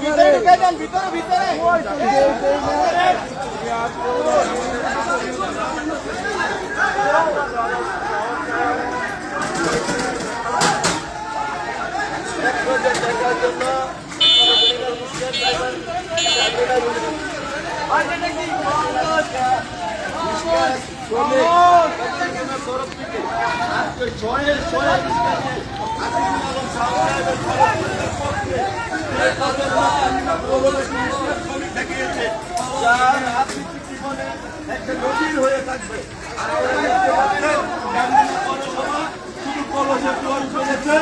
ভিতরে ঢুকে ভিতরে ভিতরে। যার রাজনীতি জীবনে একটা নজির হয়ে থাকবে কলসের জোয়ার চলেছে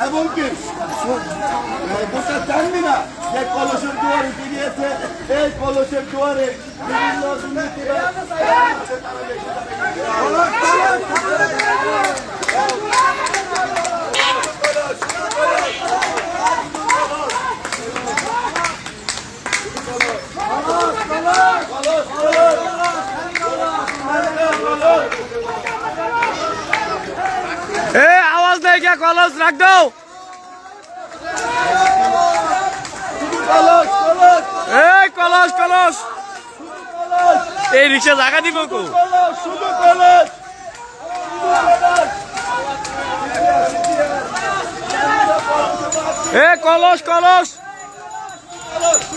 এবং কি? জানবি না? যে কলসের দুয়ারে বেরিয়েছে এই কলসের দুয়ারে বিভিন্ন দুর্নীতিবাজ তারা বেশি এ আওয়াজ নেই কে কলস রাখ। দাও এই কলস কলস। এই রিক্সা জায়গা দিব কো। এ কলস কলস কলস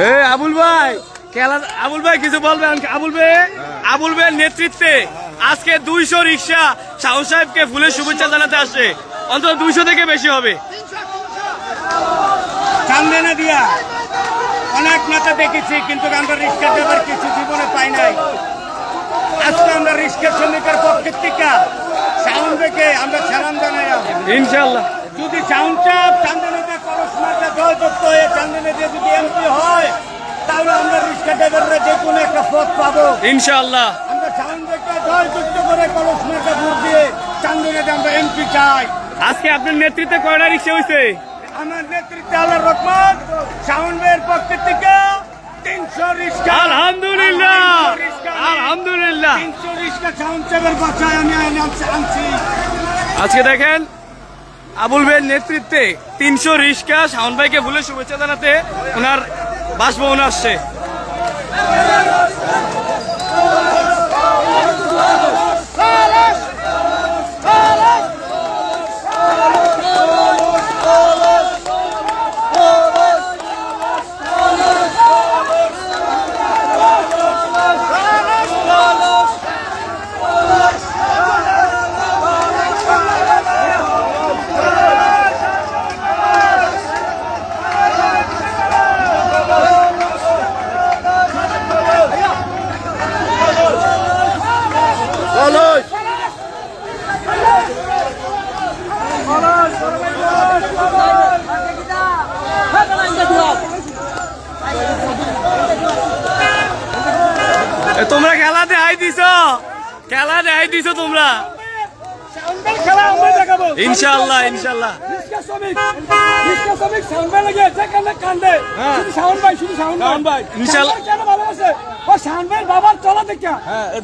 এ আবুল ভাই। খেলা আবুল ভাই কিছু বলবেন? আবুল ভাই আবুল ভাইয়ের নেতৃত্বে আজকে দুইশো রিক্সা শাহু সাহেবকে ফুলের শুভেচ্ছা জানাতে আসে অন্তত দুইশো থেকে বেশি হবে। চান্দনা দিয়া। অনেক নেতা দেখেছি কিন্তু আমরা রিক্সা দেবার কিছু জীবনে পাই নাই। আজকে আমরা রিক্সা শ্রমিকের পক্ষের থেকে সাউন্ড দেখে আমরা সালাম জানাই। ইনশাল্লাহ যদি সাউন্ড চাপ চান্দনাতে করস মার্কা জয়যুক্ত হয়ে চান্দনা দিয়ে যদি এমপি হয় তাহলে আমরা রিক্সা ড্রাইভাররা যে কোনো একটা ইনশাল্লাহ আমরা সাউন্ড দেখে জয়যুক্ত করে করস মার্কা ভোট দিয়ে চান্দনাতে আমরা এমপি চাই। আজকে আপনার নেতৃত্বে কয়টা রিক্সা হয়েছে আমার নেতৃত্বে আল্লাহ রহমান সাউন্ডের পক্ষের থেকে তিনশো রিক্সা আলহামদুলিল্লাহ। আলহামদুলিল্লাহ। তিনশো রিক্সা সাউন্ড চেপের বাসায় আমি আনছি আজকে দেখেন আবুল ভাইয়ের নেতৃত্বে তিনশো রিক্সা শাওন ভাইকে ভুলে শুভেচ্ছা জানাতে ওনার বাসভবন আসছে। তোমরা খেলাতে আই দিছ। খেলাতে দেখাই দিছ তোমরা।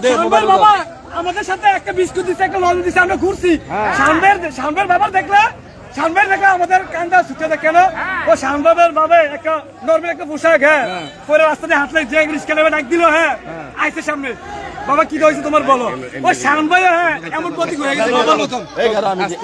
ও মোবাইল বাবা আমাদের সাথে একটা বিস্কুট দিচ্ছে একটা লঞ্চ দিচ্ছে আমরা ঘুরছি। সাউন্ড ভাই বাবার দেখলে ভাই দেখলে আমাদের কান্দা ছুটে দেখে না ও সাউন্ড ভাইয়ের বাবা একটা নর্মাল একটা পোশাক হ্যাঁ। পরে রাস্তা দিয়ে হাঁটলে যে রিক্সা নেবে ডাক দিল হ্যাঁ। আইসে সামনে। বাবা কি হয়েছে তোমার বলো? ওই শান ভাই হ্যাঁ এমন প্রতীক হয়ে গেছে